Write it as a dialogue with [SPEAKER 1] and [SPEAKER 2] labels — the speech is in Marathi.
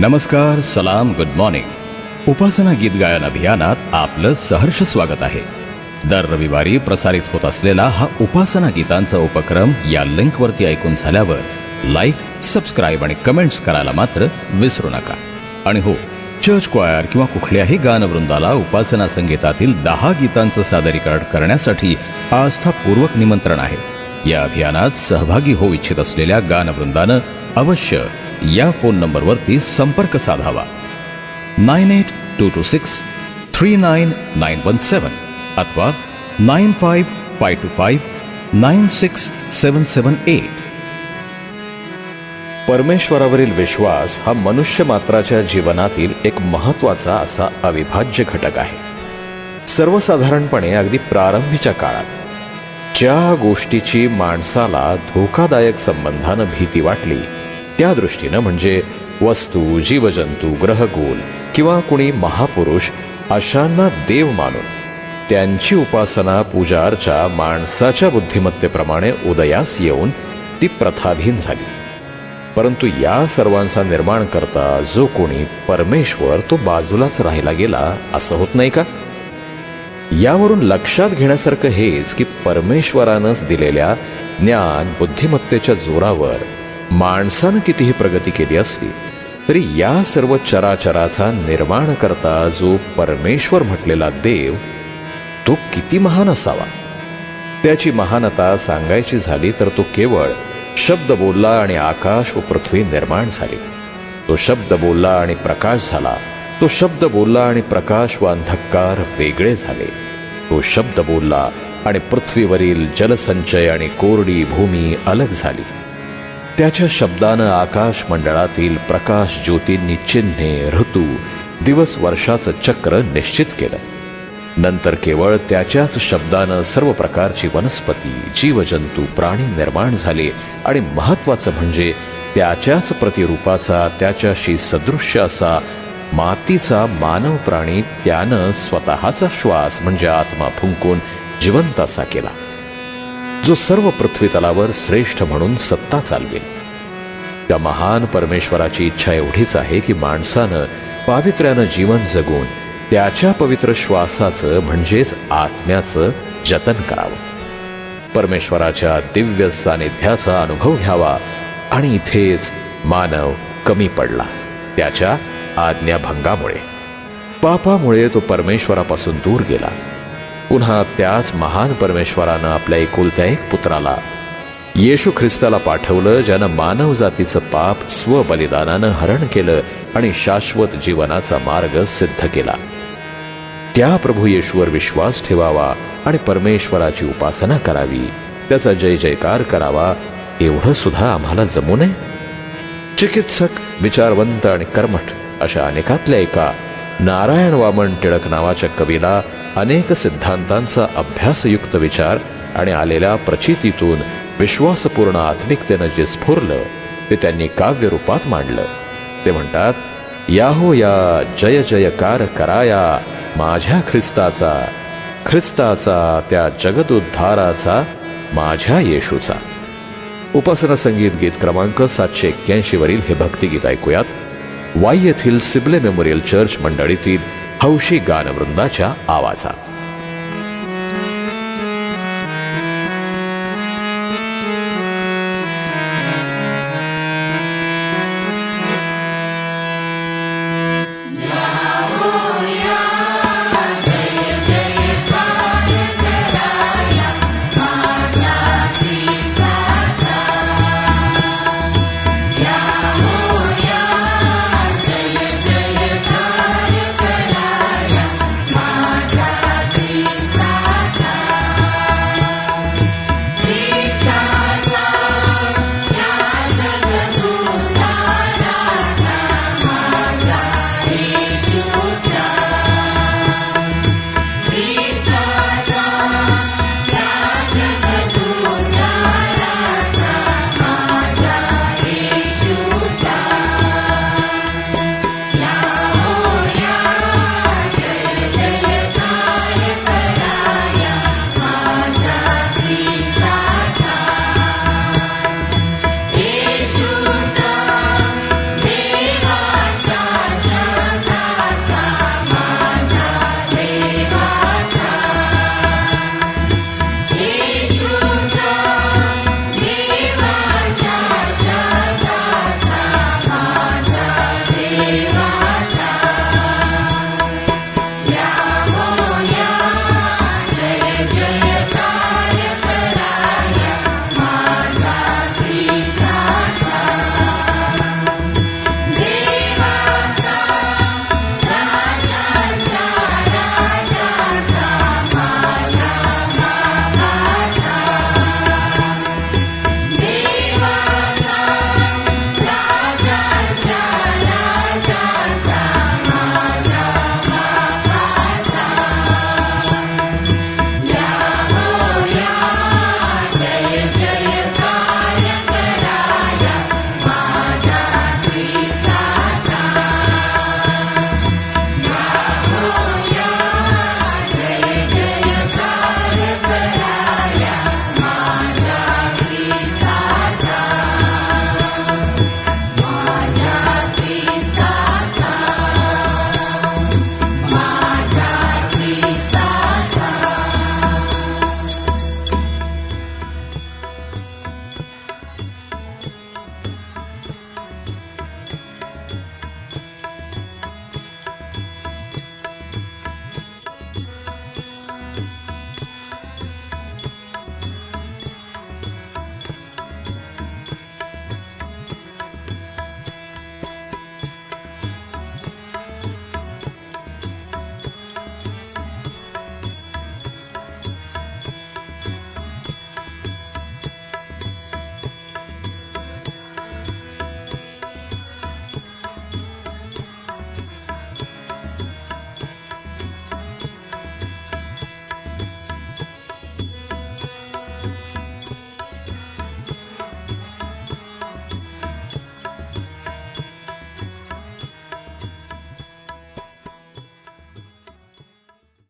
[SPEAKER 1] नमस्कार सलाम गुड मॉर्निंग उपासना गीत गायन अभियानात आपलं सहर्ष स्वागत आहे. दर रविवारी प्रसारित होत असलेला हा उपासना गीतांचा उपक्रम या लिंकवरती ऐकून झाल्यावर लाईक सबस्क्राईब आणि कमेंट्स करायला मात्र विसरू नका. आणि हो चर्च क्वायर किंवा कुठल्याही गानवृंदाला उपासना संगीतातील दहा गीतांचं सादरीकरण करण्यासाठी आस्थापूर्वक निमंत्रण आहे. या अभियानात सहभागी होऊ इच्छित असलेल्या गानवृंदानं अवश्य या फोन नंबरवरती संपर्क साधावा. Nine eight two two six three nine nine one seven अथवा nine five five two five nine six seven seven eight.
[SPEAKER 2] परमेश्वरावरील विश्वास हा मनुष्य मात्राच्या जीवनातील एक महत्त्वाचा असा अविभाज्य घटक आहे. सर्वसाधारणपणे अगदी प्रारंभीच्या काळात ज्या गोष्टीची माणसाला धोकादायक संबंधानं भीती वाटली त्या दृष्टीनं म्हणजे वस्तू जीवजंतू ग्रहगोल किंवा कुणी महापुरुष अशांना देव मानून त्यांची उपासना पूजा अर्चा माणसाच्या बुद्धिमत्तेप्रमाणे उदयास येऊन ती प्रथाधीन झाली. परंतु या सर्वांचा निर्माण करता जो कोणी परमेश्वर तो बाजूलाच राहिला गेला असं होत नाही का? यावरून लक्षात घेण्यासारखं हेच की परमेश्वरानंच दिलेल्या ज्ञान बुद्धिमत्तेच्या जोरावर माणसानं कितीही प्रगती केली असली तरी या सर्व चराचराचा निर्माण करता जो परमेश्वर म्हटलेला देव तो किती महान असावा? त्याची महानता सांगायची झाली तर तो केवळ शब्द बोलला आणि आकाश व पृथ्वी निर्माण झाली. तो शब्द बोलला आणि प्रकाश झाला. तो शब्द बोलला आणि प्रकाश व अंधकार वेगळे झाले. तो शब्द बोलला आणि पृथ्वीवरील जलसंचय आणि कोरडी भूमी अलग झाली. त्याच्या शब्दानं आकाश मंडळातील प्रकाश ज्योतींनी चिन्हे ऋतू दिवस वर्षाचं चक्र निश्चित केलं. नंतर केवळ त्याच्याच शब्दानं सर्व प्रकारची वनस्पती जीवजंतू प्राणी निर्माण झाले आणि महत्वाचं म्हणजे त्याच्याच प्रतिरूपाचा त्याच्याशी सदृश्य असा मातीचा मानव प्राणी त्यानं स्वतःचा श्वास म्हणजे आत्मा फुंकून जिवंत असा केला. जो सर्व पृथ्वीतलावर श्रेष्ठ म्हणून सत्ता चालवेल. त्या महान परमेश्वराची इच्छा एवढीच आहे की माणसानं पावित्र्यानं जीवन जगून त्याच्या पवित्र श्वासाचं म्हणजेच आत्म्याचं जतन करावं. परमेश्वराच्या दिव्य सानिध्याचा अनुभव घ्यावा आणि इथेच मानव कमी पडला त्याच्या आज्ञाभंगामुळे. पापामुळे तो परमेश्वरापासून दूर गेला. पुन्हा त्याच महान परमेश्वरानं आपल्या एकुलत्या एक पुत्राला येशू ख्रिस्ताला पाठवलं ज्यानं मानव जातीचं पाप स्वबलिदानानं हरण केलं आणि शाश्वत जीवनाचा मार्ग सिद्ध केला. त्या प्रभू येशूवर विश्वास ठेवावा आणि परमेश्वराची उपासना करावी. त्याचा जय जयकार करावा एवढं सुद्धा आम्हाला जमू नये? चिकित्सक विचारवंत आणि कर्मठ अशा अनेकातल्या एका नारायण वामन टिळक नावाच्या कवीला अनेक सिद्धांतांचा अभ्यासयुक्त विचार आणि आलेल्या प्रचितीतून विश्वासपूर्ण आत्मिकतेनं जे स्फुरलं ते त्यांनी काव्य रूपात मांडलं. ते म्हणतात याहो या जय जयकार कराया माझ्या ख्रिस्ताचा ख्रिस्ताचा त्या जगदुद्धाराचा माझ्या येशूचा. उपासना संगीत गीत क्रमांक सातशे एक्क्याऐंशी वरील हे भक्तिगीत ऐकूयात. वाई येथील सिबले मेमोरियल चर्च मंडळीतील हौशी गानवृंदाच्या आवाजात.